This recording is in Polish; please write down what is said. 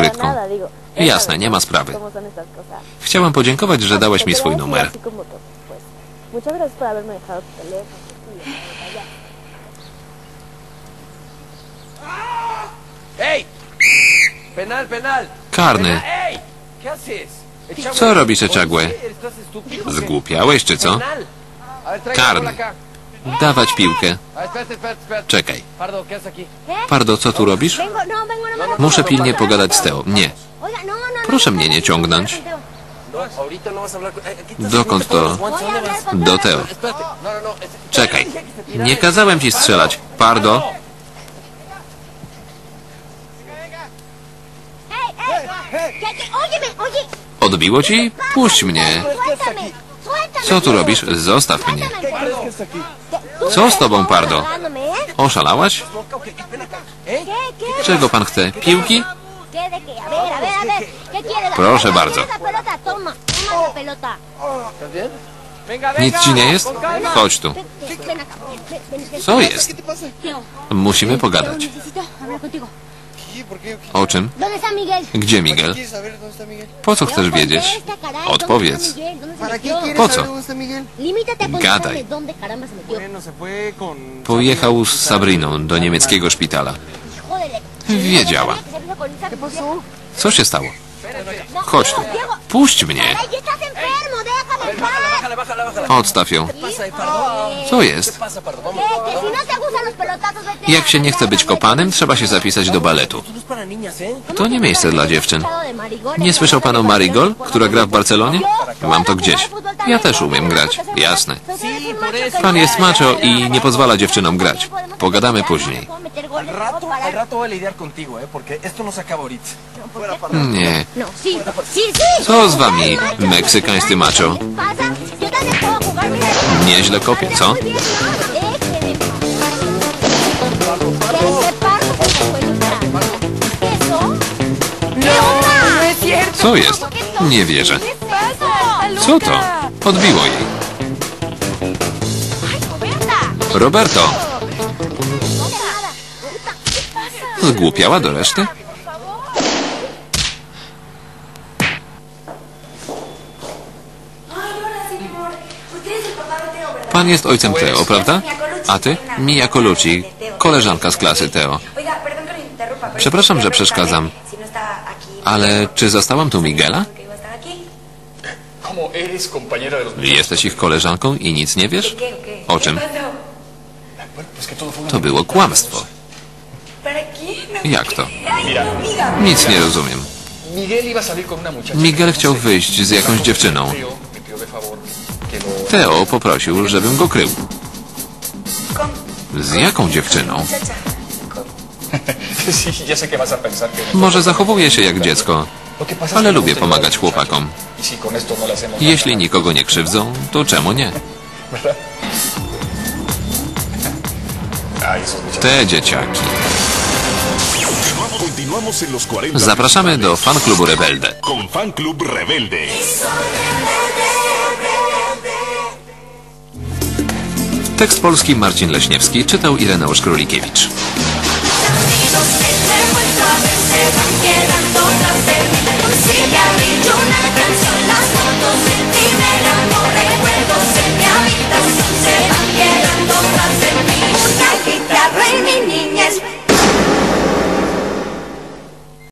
Krytką. Jasne, nie ma sprawy. Chciałam podziękować, że dałeś mi swój numer. Karny. Co robisz, estúpido? Zgłupiałeś, czy co? Karny. Dawać piłkę. Czekaj. Pardo, co tu robisz? Muszę pilnie pogadać z Teo. Nie. Proszę mnie nie ciągnąć. Dokąd to? Do Teo. Czekaj. Nie kazałem ci strzelać. Pardo, odbiło ci? Puść mnie. Co tu robisz? Zostaw mnie. Co z tobą, Pardo? Oszalałaś? Czego pan chce? Piłki? Proszę ¿Quieres bardzo. Nic ci nie jest? Chodź tu. Co jest? Musimy pogadać. O czym? Gdzie ¿Para qué Miguel? Po co chcesz wiedzieć? ¿Dónde Odpowiedz. Po co? Gadaj. Pojechał z Sabriną do niemieckiego szpitala. Wiedziała. Co się stało? Chodź tu. Puść mnie. Odstaw ją. Co ¿Qué jest? Jak się nie chce być kopanym, trzeba się zapisać do baletu. To nie miejsce dla dziewczyn. Nie słyszał pan o Marigol, która gra w Barcelonie? Mam to gdzieś. Ja też umiem grać. Jasne. Pan jest macho i nie pozwala dziewczynom grać. Pogadamy później. ¿eh? No. Nie. No. Co z wami, meksykańscy macho? Nieźle kopie, co? Co jest? Nie wierzę. Co to? Odbiło jej. Roberto, zgłupiała do reszty? Pan jest ojcem Teo, prawda? A ty? Mia Colucci, koleżanka z klasy Teo. Przepraszam, że przeszkadzam. Ale czy zastałam tu Miguela? Jesteś ich koleżanką i nic nie wiesz? O czym? To było kłamstwo. Jak to? Nic nie rozumiem. Miguel chciał wyjść z jakąś dziewczyną. Teo poprosił, żebym go krył. Z jaką dziewczyną? Może zachowuję się jak dziecko, ale lubię pomagać chłopakom. Jeśli nikogo nie krzywdzą, to czemu nie? Te dzieciaki. Continuamos en los 40 Zapraszamy do Rebelde. Fan Club Rebelde. Tekst polski Marcin Leśniewski czytał Ireneusz Królikiewicz.